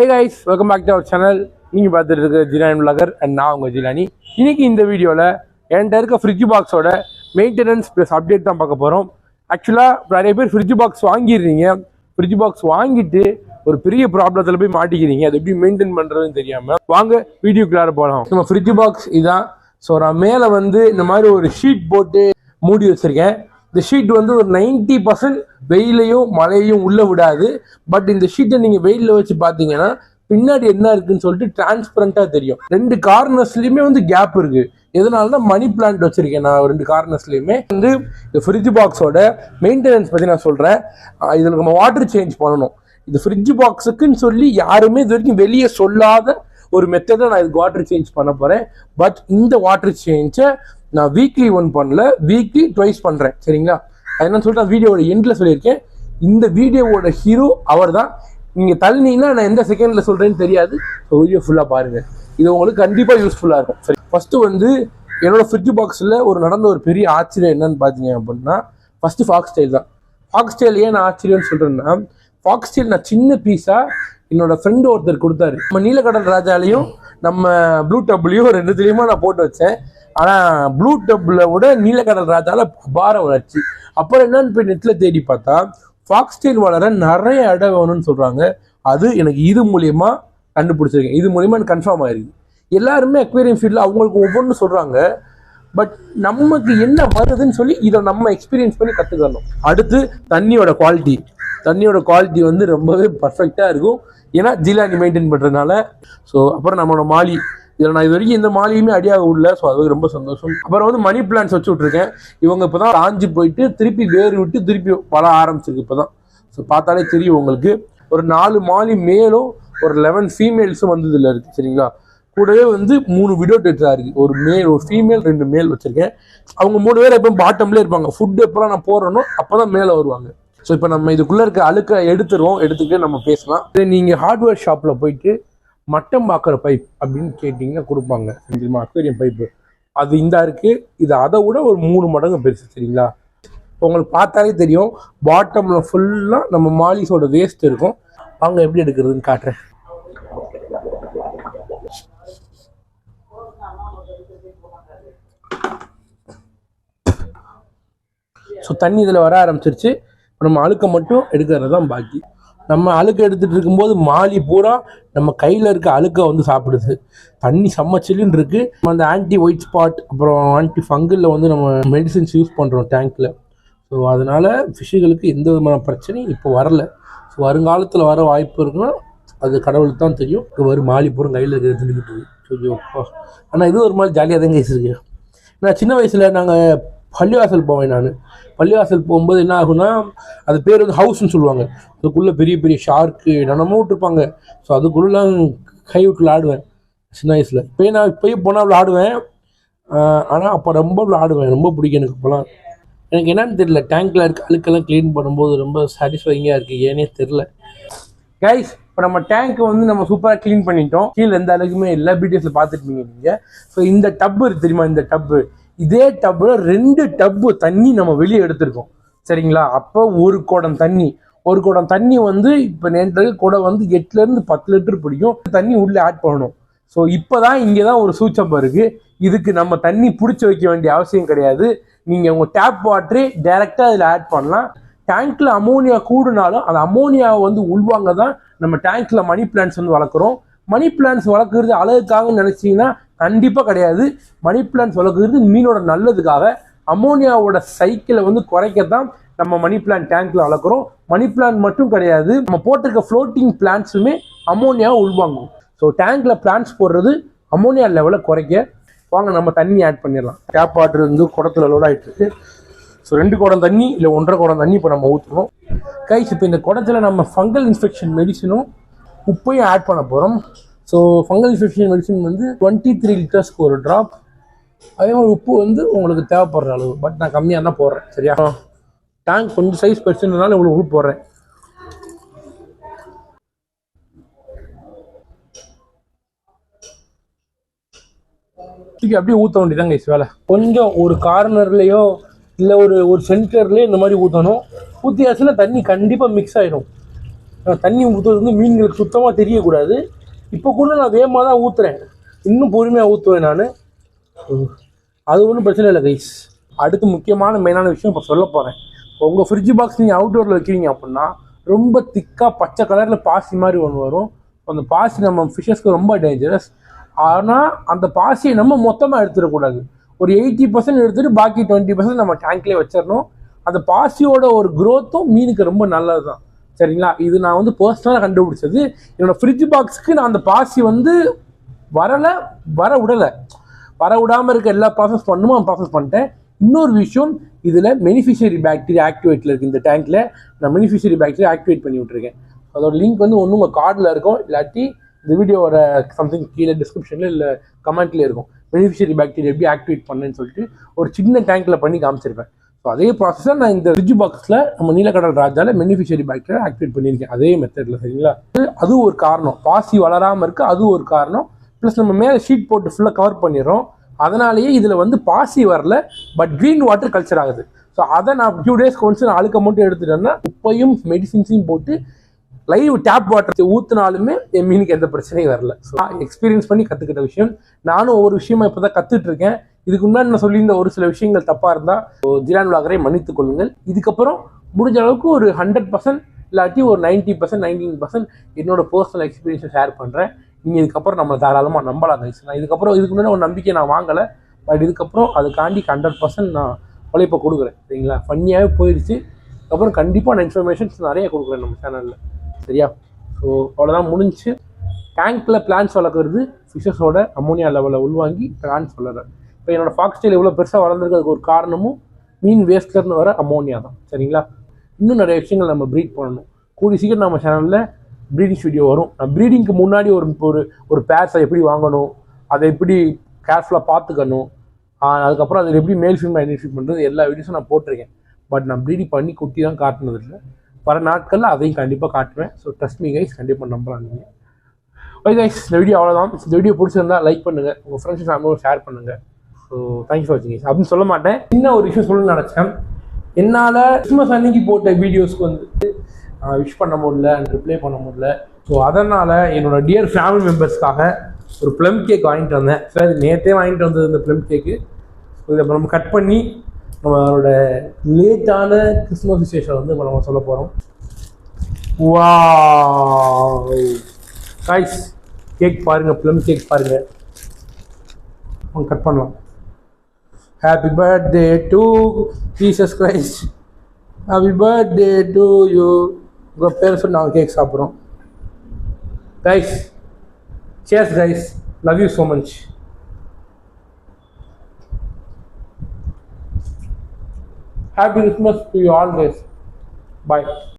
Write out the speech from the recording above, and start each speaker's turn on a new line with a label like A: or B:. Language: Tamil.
A: Hey guys welcome back to our channel நீங்கள் பார்த்துட்டு இருக்க ஜிலானி விலாகர் அண்ட் நான் உங்கள் ஜிலானி இன்னைக்கு இந்த வீடியோவில் என்கிட்ட இருக்க ஃப்ரிட்ஜ் பாக்ஸோட மெயின்டெனன்ஸ் ப்ளஸ் அப்டேட் தான் பார்க்க போகிறோம் ஆக்சுவலாக நிறைய பேர் ஃப்ரிட்ஜ் பாக்ஸ் வாங்கிடுறீங்க. ஃப்ரிட்ஜ் பாக்ஸ் வாங்கிட்டு ஒரு பெரிய ப்ராப்ளத்தில் போய் மாட்டிக்கிறீங்க. அது எப்படி மெயின்டைன் பண்ணுறதுன்னு தெரியாமல் வாங்க வீடியோக்குள்ளார போகலாம் நம்ம ஃப்ரிட்ஜ் பாக்ஸ் இதுதான் ஸோ நான் மேலே வந்து இந்த மாதிரி ஒரு ஷீட் போட்டு மூடி வச்சுருக்கேன். இந்த ஷீட் வந்து ஒரு நைன்ட்டி பர்சன்ட் வெயிலையும் மழையையும் உள்ளே விடாது. பட் இந்த ஷீட்டை நீங்கள் வெயிலில் வச்சு பார்த்தீங்கன்னா பின்னாடி என்ன இருக்குன்னு சொல்லிட்டு டிரான்ஸ்பரண்ட்டாக தெரியும். ரெண்டு கார்னர்ஸ்லையுமே வந்து கேப் இருக்கு. தான் மணி பிளான்ட் வச்சிருக்கேன் நான் ரெண்டு கார்னர்ஸ்லையுமே வந்து இந்த ஃப்ரிட்ஜ் பாக்ஸோட மெயின்டெனன்ஸ் பற்றி நான் சொல்கிறேன் இதில் நம்ம வாட்டர் சேஞ்ச் பண்ணணும். இது ஃப்ரிட்ஜ் பாக்ஸுக்குன்னு சொல்லி யாருமே இது வரைக்கும் வெளியே சொல்லாத ஒரு மெத்தடை நான் இதுக்கு வாட்டர் சேஞ்ச் பண்ண போகிறேன் பட் இந்த வாட்டர் சேஞ்சை நான் வீக்லி ஒன் பண்ணல. வீக்லி ட்வைஸ் பண்ணுறேன் சரிங்களா? அது என்னன்னு சொல்லிட்டு வீடியோட வீடியோவோட எண்ட்ல சொல்லியிருக்கேன். இந்த வீடியோவோட ஹீரோ அவர் தான் நீங்க தள்ளினீங்கன்னா நான் எந்த செகண்ட்ல சொல்றேன்னு தெரியாது. வீடியோ ஃபுல்லாக பாருங்க. இது உங்களுக்கு கண்டிப்பா யூஸ்ஃபுல்லா இருக்கும். சரி ஃபர்ஸ்ட் வந்து என்னோட ஃப்ரிட்ஜ் பாக்ஸ்ல ஒரு நடந்த ஒரு பெரிய ஆச்சரியம் என்னன்னு பாத்தீங்க அப்படின்னா ஃபர்ஸ்ட் ஃபாக்ஸ் ஸ்டைல் தான். ஃபாக்ஸ் ஸ்டைல் ஏன் நான் ஆச்சரியம்னு சொல்றேன்னா ஃபாக்ஸ் ஸ்டைல் நான் சின்ன பீஸா என்னோட ஃப்ரெண்டு ஒருத்தர் கொடுத்தாரு. நம்ம நீலக்கடல் ராஜாலையும் நம்ம ப்ளூ டப்லையும் ரெண்டுத்துலையுமா நான் போட்டு வச்சேன். ஆனால் ப்ளூ டப்ல விட நீலக்கடல் ராஜாவில் அபார வளர்ச்சி. அப்புறம் என்னன்னு போய் நெட்டில் தேடி பார்த்தா ஃபாக்ஸ்டைல் வளர நிறைய இடம் வேணும்னு சொல்கிறாங்க அது எனக்கு இது மூலியமாக கண்டுபிடிச்சிருக்கேன். இது மூலியமாக எனக்கு கன்ஃபார்ம் ஆயிருக்கு. எல்லாருமே அக்வேரியம் ஃபீல்டில் அவங்களுக்கு ஒவ்வொன்றும் சொல்கிறாங்க பட் நமக்கு என்ன வருதுன்னு சொல்லி இதை நம்ம எக்ஸ்பீரியன்ஸ் பண்ணி கற்றுக்கணும் அடுத்து தண்ணியோட குவாலிட்டி தண்ணியோட குவாலிட்டி வந்து ரொம்பவே பர்ஃபெக்டாக இருக்கும். ஏன்னா ஜிலானி மெயின்டைன் பண்ணுறதுனால ஸோ அப்புறம் நம்மளோட மாலி இதில் நான் இது வரைக்கும் இந்த மாலியுமே அடியாக விடல ஸோ அது ரொம்ப சந்தோஷம். அப்புறம் வந்து மணி பிளான்ஸ் வச்சு விட்ருக்கேன் இவங்க இப்போ தான் ஆஞ்சு போயிட்டு திருப்பி வேறு விட்டு திருப்பி வள ஆரம்பிச்சிருக்கு இப்போ தான் ஸோ பார்த்தாலே தெரியும் உங்களுக்கு. ஒரு நாலு மாலி மேலும் ஒரு லெவன் ஃபீமேல்ஸும் வந்து இருக்குது சரிங்களா? கூடவே வந்து மூணு விடோ டெட்ரா இருக்கு. ஒரு மேல் ஒரு ஃபீமேல் ரெண்டு மேல் வச்சிருக்கேன். அவங்க மூணு பேர் எப்போ பாட்டம்லேயே இருப்பாங்க. ஃபுட் எப்போலாம் நான் போகிறோனோ அப்போ தான் மேலே வருவாங்க. ஸோ இப்போ நம்ம இதுக்குள்ளே இருக்க அழுக்க எடுத்துருவோம் எடுத்துக்கிட்டு நம்ம பேசலாம். இது நீங்கள் ஹார்ட்வேர் ஷாப்பில் போயிட்டு மட்டம் பார்க்குற பைப் அப்படின்னு கேட்டிங்கன்னா கொடுப்பாங்க. சரிங்களா அக்வேரியம் பைப்பு அது இந்த இருக்குது இது அதை விட ஒரு மூணு மடங்கு பெருசு சரிங்களா? உங்களுக்கு பார்த்தாலே தெரியும். பாட்டமில் ஃபுல்லாக நம்ம மாலிஸோட வேஸ்ட் இருக்கும். அவங்க எப்படி எடுக்கிறதுன்னு காட்டுறேன். ஸோ தண்ணி இதில் வர ஆரம்பிச்சிருச்சு. நம்ம அழுக்க மட்டும் எடுக்கிறது தான் பாக்கி. நம்ம அழுக்க எடுத்துட்டு இருக்கும்போது மாலி பூரா நம்ம கையில் இருக்க அழுக்கை வந்து சாப்பிடுது. தண்ணி செம்ம சில்லுன்னு இருக்கு. நம்ம அந்த ஆன்டி ஒயிட் ஸ்பாட் அப்புறம் ஆன்டி ஃபங்கலில் வந்து நம்ம மெடிசின்ஸ் யூஸ் பண்ணுறோம் டேங்க்கில் ஸோ அதனால ஃபிஷ்ஷுகளுக்கு எந்த விதமான பிரச்சனையும் இப்போ வரல. ஸோ வருங்காலத்தில் வர வாய்ப்பு இருக்குன்னா அது கடவுளுக்கு தான் தெரியும். இப்போ வரும் மாலி பூரா கையில் இருக்கிறது தின்னுக்கிட்டு ஐயோ ஆனால் இது ஒரு மாதிரி ஜாலியாக தான் கேஸ் இருக்கு. நான் சின்ன வயசில் நாங்கள் பள்ளிவாசல் போவேன் நான். பள்ளிவாசல் போகும்போது என்ன ஆகுனா அது பேர் வந்து ஹவுஸ்ன்னு சொல்லுவாங்க. அதுக்குள்ளே பெரிய பெரிய ஷார்க்கு என்னென்னமோ விட்டுருப்பாங்க. ஸோ அதுக்குள்ளெலாம் கை விட்டு விளாடுவேன். சின்ன வயசில். இப்போயே நான் இப்போயே போனால் விளாடுவேன். ஆனால் அப்போ ரொம்ப விளாடுவேன். ரொம்ப பிடிக்கும் எனக்கு இப்போலாம். எனக்கு என்னன்னு தெரியல. டேங்க்கில் இருக்க அழுக்கெல்லாம் க்ளீன் பண்ணும்போது ரொம்ப சாட்டிஸ்ஃபைங்காக இருக்குது ஏனே தெரில கைஸ் இப்போ நம்ம டேங்க்கை வந்து நம்ம சூப்பராக க்ளீன் பண்ணிட்டோம். கீழே எந்த அளவுக்குமே இல்லை. பிடிஎஸ்ல பார்த்துருப்பீங்க நீங்கள் ஸோ இந்த டப்பு தெரியுமா? இந்த டப்பு இதே டப்பில் ரெண்டு டப்பு தண்ணி நம்ம வெளியே எடுத்திருக்கோம். சரிங்களா? அப்போ ஒரு குடம் தண்ணி. ஒரு குடம் தண்ணி வந்து இப்போ நேற்று குடம் வந்து எட்டுலேருந்து பத்து லிட்டர் பிடிக்கும். தண்ணி உள்ளே ஆட் பண்ணணும். ஸோ இப்போ தான் இங்கே தான் ஒரு சூச்சம் இருக்குது இதுக்கு நம்ம தண்ணி பிடிச்சி வைக்க வேண்டிய அவசியம் கிடையாது. நீங்கள் உங்கள் டேப் வாட்டரே டைரெக்டாக அதில் ஆட் பண்ணலாம். டேங்க்கில் அமோனியா கூடுனாலும் அந்த அமோனியாவை வந்து உள்வாங்க தான் நம்ம டேங்க்கில் மணி பிளான்ஸ் வந்து வளர்க்குறோம். மணி பிளான்ஸ் வளர்க்குறது அழகுக்காக நினச்சிங்கன்னா கண்டிப்பாக கிடையாது. மணி பிளான் வளர்க்குறது மீனோட நல்லதுக்காக அமோனியாவோட சைக்கிளை வந்து குறைக்கத்தான் நம்ம மணி பிளான் டேங்க்ல வளர்க்குறோம் மணி பிளான் மட்டும் கிடையாது. நம்ம போட்டிருக்க ஃப்ளோட்டிங் பிளான்ஸுமே அமோனியாவை உள்வாங்கும். ஸோ டேங்க்ல பிளான்ஸ் போடுறது அமோனியா லெவலை குறைக்க. வாங்க நம்ம தண்ணி ஆட் பண்ணிடலாம். டேப் வாட்டர் வந்து குடத்துல லோட் ஆகிட்டு இருக்கு. ஸோ ரெண்டு குடம் தண்ணி இல்லை ஒன்றரை குடம் தண்ணி இப்போ நம்ம ஊற்றுறோம் கைஸ் இப்போ இந்த குடத்துல நம்ம ஃபங்கல் இன்ஃபெக்ஷன் மெடிசனும் உப்பையும் ஆட் பண்ண போகிறோம் ஸோ ஃபங்கல் இன்ஃபெக்ஷன் மெடிசன் வந்து டுவெண்ட்டி த்ரீ லிட்டர்ஸ்க்கு ஒரு ட்ராப் அதே மாதிரி உப்பு வந்து உங்களுக்கு தேவைப்படுற அளவு. பட் நான் கம்மியாக தான் போடுறேன் சரியா? டேங்க் கொஞ்சம் சைஸ் பெருசுனால இவ்வளோ உப்பு போடுறேன். தூக்கி அப்படியே ஊற்ற வேண்டியதாங்க கைஸ் வேலை. கொஞ்சம் ஒரு கார்னர்லேயோ இல்லை ஒரு ஒரு சென்டர்லேயோ இந்த மாதிரி ஊற்றணும் ஊற்றியாச்சுன்னா தண்ணி கண்டிப்பாக மிக்ஸ் ஆகிடும் தண்ணி ஊற்றுறது வந்து மீன்களுக்கு சுத்தமாக தெரியக்கூடாது. இப்போ கூட நான் வேகமாக தான் ஊற்றுறேன் இன்னும் பொறுமையாக ஊற்றுவேன் நான். அது ஒன்றும் பிரச்சனை இல்லை கைஸ் அடுத்து முக்கியமான மெயினான விஷயம் இப்போ சொல்ல போகிறேன் உங்கள் ஃப்ரிட்ஜ் பாக்ஸ் நீங்கள் அவுட்டோரில் வைக்கிறீங்க அப்படின்னா ரொம்ப திக்காக பச்சை கலரில் பாசி மாதிரி ஒன்று வரும். அந்த பாசி நம்ம ஃபிஷஸ்க்கு ரொம்ப டேஞ்சரஸ் ஆனால் அந்த பாசியை நம்ம மொத்தமாக எடுத்துடக்கூடாது. ஒரு எயிட்டி பர்சன்ட் எடுத்துகிட்டு பாக்கி டுவெண்ட்டி பர்சன்ட் நம்ம டேங்க்லேயே வச்சிடணும். அந்த பாசியோட ஒரு க்ரோத்தும் மீனுக்கு ரொம்ப நல்லது தான் சரிங்களா? இது நான் வந்து பர்சனலாக கண்டுபிடிச்சது. என்னோட ஃப்ரிட்ஜ் பாக்ஸுக்கு நான் அந்த பாசி வந்து வரலை வர விடலை. வர விடாமல் இருக்க எல்லா ப்ராசஸ் பண்ணுமோ? ப்ராசஸ் பண்ணிட்டேன். இன்னொரு விஷயம் இதில் பெனிஃபிஷியரி பேக்டீரியா ஆக்டிவேட்டில் இருக்குது இந்த டேங்க்கில் நான் பெனிஃபிஷியரி பேக்டீரியா ஆக்டிவேட் பண்ணி விட்ருக்கேன் அதோட லிங்க் வந்து ஒன்று உங்கள் கார்டில் இருக்கும். இல்லாட்டி இந்த வீடியோவோட சம்திங் கீழே டிஸ்கிரிப்ஷனில் இல்லை கமெண்ட்லேயே இருக்கும். பெனிஃபிஷியரி பாக்டீரியா எப்படி ஆக்டிவேட் பண்ணுன்னு சொல்லிட்டு ஒரு சின்ன டேங்க்கில் பண்ணி காமிச்சிருப்பேன். ஸோ அதே ப்ராசஸை நான் இந்த ஃப்ரிட்ஜ் பாக்ஸில் நம்ம நீலக்கடல் ராஜாவில் பெனிஃபிஷியரி பாக்டீரியா ஆக்டிவேட் பண்ணியிருக்கேன். அதே மெத்தடில் சரிங்களா? அது- ஒரு காரணம். பாசி வளராமல் இருக்க அது ஒரு காரணம். ப்ளஸ் நம்ம மேலே ஷீட் போட்டு ஃபுல்லாக கவர் பண்ணிடுறோம். அதனாலேயே இதில் வந்து பாசி வரல பட் க்ரீன் வாட்டர் கல்ச்சர் ஆகுது. ஸோ அதை நான் ஃபியூ டேஸ்க்கு ஒன்ஸ் நான் அழுக்க மட்டும் எடுத்துட்டேன்னா உப்பையும் மெடிசின்ஸையும் போட்டு லைவ் டேப் வாட்டர் ஊற்றினாலுமே என் மீனுக்கு எந்த பிரச்சனையும் வரல. ஸோ எக்ஸ்பீரியன்ஸ் பண்ணி கற்றுக்கிட்ட விஷயம். நானும் ஒவ்வொரு விஷயமா இப்போ தான் கற்றுட்டு இருக்கேன் இதுக்கு முன்னாடி நான் சொல்லியிருந்த ஒரு சில விஷயங்கள் தப்பாக இருந்தால் ஜிலான் விளாகரை மன்னித்துக் கொள்ளுங்கள். இதுக்கப்புறம் முடிஞ்ச அளவுக்கு ஒரு ஹண்ட்ரட் பர்சன்ட் இல்லாட்டி ஒரு நைன்ட்டி பர்சன்ட் நைன்டீன் பர்சன்ட் என்னோட பர்சனல் எக்ஸ்பீரியன்ஸை ஷேர் பண்ணுறேன் நீங்கள் இதுக்கப்புறம் நம்ம தாராளமாக நம்பலாம் கைஸ் நான் இதுக்கப்புறம் இதுக்கு முன்னாடி ஒரு நம்பிக்கை நான் வாங்கலை. பட் இதுக்கப்புறம் அதுக்காண்டி ஹண்ட்ரட் பர்சன்ட் நான் உழைப்பை கொடுக்குறேன். சரிங்களா? ஃபன்னியாகவே போயிடுச்சு. அப்புறம் கண்டிப்பாக நான் இன்ஃபர்மேஷன்ஸ் நிறைய கொடுக்குறேன் நம்ம சேனலில் சரியா? ஸோ அவ்வளோதான் முடிஞ்சு. டேங்க்கில் பிளான்ஸ் வளர்க்குறது ஃபிஷஸோட அமோனியா லெவலில் உள்வாங்கி பிளான்ஸ் வளர்றேன் இப்போ என்னோட ஃபாக்ஸ்டைல் எவ்வளோ பெருசாக வளர்ந்துருக்கிறதுக்கு ஒரு காரணமும் மீன் வேஸ்ட்லேருந்து வர அமோனியா தான். சரிங்களா? இன்னும் நிறைய விஷயங்கள் நம்ம ப்ரீட் பண்ணணும். கூடி சீக்கிரம் நம்ம சேனலில் ப்ரீடிங் வீடியோ வரும். நான் ப்ரீடிங்க்கு முன்னாடி ஒரு ஒரு ஒரு பேர்ஸை எப்படி வாங்கணும் அதை எப்படி கேர்ஃபுல்லாக பார்த்துக்கணும் அதுக்கப்புறம் அதில் எப்படி மேல் ஃபீம் ஐடென்டிஃபை பண்ணுறது எல்லா வீடியோஸும் நான் போட்டிருக்கேன். பட் நான் ப்ரீடிங் பண்ணி குட்டி தான் காட்டினதில்லை. வர நாட்களில் அதையும் கண்டிப்பாக காட்டுவேன். ஸோ ட்ரஸ்ட் மீ கைஸ் கண்டிப்பாக நம்பலாம் நீங்கள் ஓகே கைஸ் இந்த வீடியோ அவ்வளோதான் இந்த வீடியோ பிடிச்சிருந்தா லைக் பண்ணுங்கள் உங்கள் ஃப்ரெண்ட்ஸ் ஃபேமிலியோட ஷேர் பண்ணுங்கள் ஸோ தேங்க்ஸ் ஃபார் வாட்சிங் அப்படின்னு சொல்ல மாட்டேன். சின்ன ஒரு விஷயம் சொல்லணும்னு நினச்சேன். என்னால் கிறிஸ்மஸ் அன்னைக்கு போட்ட வீடியோஸ்க்கு வந்து விஷ் பண்ண முடியல அண்ட் ரிப்ளை பண்ண முடியல. ஸோ அதனால் என்னோட டியர் ஃபேமிலி மெம்பர்ஸ்க்காக ஒரு ப்ளம் கேக் வாங்கிட்டு வந்தேன். சார் நேற்றே வாங்கிட்டு வந்தது இந்த ப்ளம் கேக்கு ஸோ இதை நம்ம கட் பண்ணி நம்மளோட லேட்டான கிறிஸ்மஸ் விசேஷம் வந்து இப்போ நம்ம சொல்ல போகிறோம் வா காய்ஸ் கேக் பாருங்கள் ப்ளம் கேக் பாருங்கள் அவங்க கட் பண்ணலாம். Happy birthday to Jesus Christ happy birthday to you உங்கள் பேர் சொல்லி நாங்கள் கேக் சாப்பிட்றோம். Guys cheers guys love you so much happy Christmas to you all guys bye